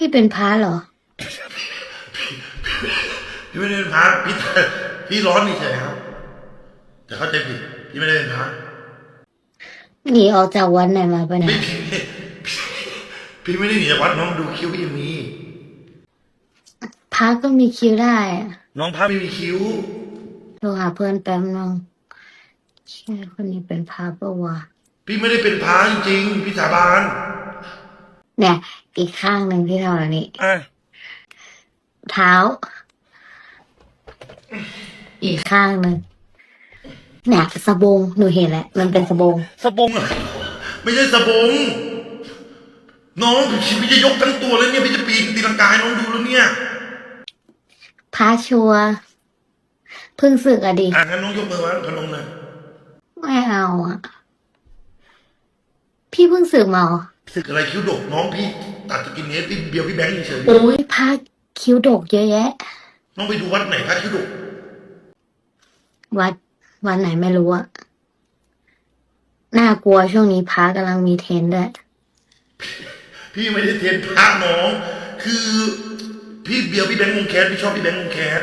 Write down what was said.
พี่เป็นพระเหรอ พี่ไม่ได้เป็นพระพี่พี่ร้อนเฉยๆครับ แต่เข้าใจผิดพี่ไม่ได้เป็นพระหนีออกจากวัดไหนมาปะเนี่ไม่ยพี่พี่ไม่ได้หนีจากวัดน้องดูคิ้วพี่ยังมีพระก็มีคิ้วได้อะน้องพระไม่มีคิ้ว โทรหาเพื่อนแป๊บนึงใช่คนนี้เป็นพระปะวะพี่ไม่ได้เป็นพระจริงๆพี่สาบาน เนี่ย อีกข้างหนึ่งที่ทำแบบนี้ อะเท้า อีกข้างหนึ่งเนี่ยสบงหนูเห็นแล้วมันเป็นสบงสบงอะไม่ใช่สบง น้องพี่จะยกทั้งตัวแล้วเนี่ยพี่จะปีนตีลังกายน้องดูแล้วเนี่ยพระชัวร์เพิ่งสึกอะดิ อะงั้นน้องยกมือไว้พนมเลยไม่เอาอะพี่เพิ่งสึกมาเหรอสึกอะไรคิ้วดกน้องพี่ ตัดสกินเนสพี่เบียวพี่แบงค์เฉยโอ้ยพระคิ้วดกเยอะแยะ ๆน้องไปดูวัดไหนพระคิ้วดกวัดวัดไหนไม่รู้อะน่ากลัวช่วงนี้พระกำลังมีเทรนด์ด้วยพี่ไม่ได้เทรนพระน้อง คือพี่เบียวพี่แบงค์วงแคสพี่ชอบพี่แบงค์วงแคส